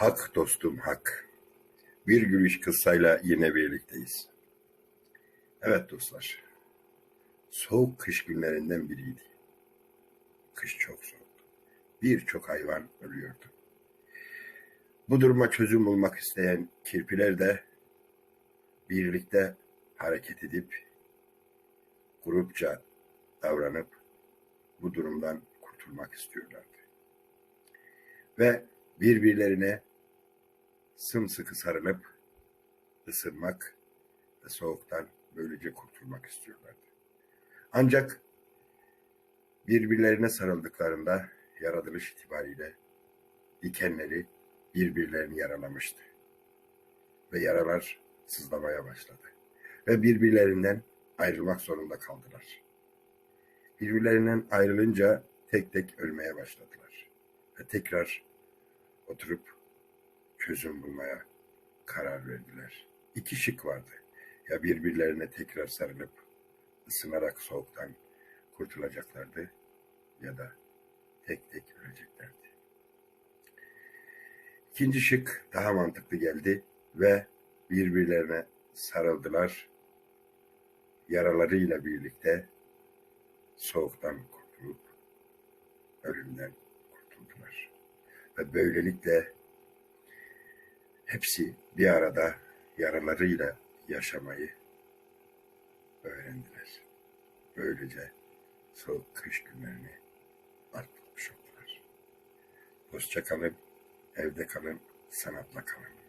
Hak dostum hak. Bir gülüş kıssayla yine birlikteyiz. Evet dostlar. Soğuk kış günlerinden biriydi. Kış çok soğuktu. Birçok hayvan ölüyordu. Bu duruma çözüm bulmak isteyen kirpiler de birlikte hareket edip grupça davranıp bu durumdan kurtulmak istiyorlardı. Ve birbirlerine sımsıkı sarılıp ısınmak ve soğuktan böylece kurtulmak istiyorlardı. Ancak birbirlerine sarıldıklarında yaratılış itibariyle dikenleri birbirlerini yaralamıştı. Ve yaralar sızlamaya başladı. Ve birbirlerinden ayrılmak zorunda kaldılar. Birbirlerinden ayrılınca tek tek ölmeye başladılar. Ve tekrar oturup çözüm bulmaya karar verdiler. İki şık vardı. Ya birbirlerine tekrar sarılıp ısınarak soğuktan kurtulacaklardı ya da tek tek öleceklerdi. İkinci şık daha mantıklı geldi ve birbirlerine sarıldılar. Yaralarıyla birlikte soğuktan kurtulup ölümden kurtuldular. Ve böylelikle hepsi bir arada yaralarıyla yaşamayı öğrendiler. Böylece soğuk kış günlerini atlatmış oldular. Hoşça kalın, evde kalın, sanatla kalın.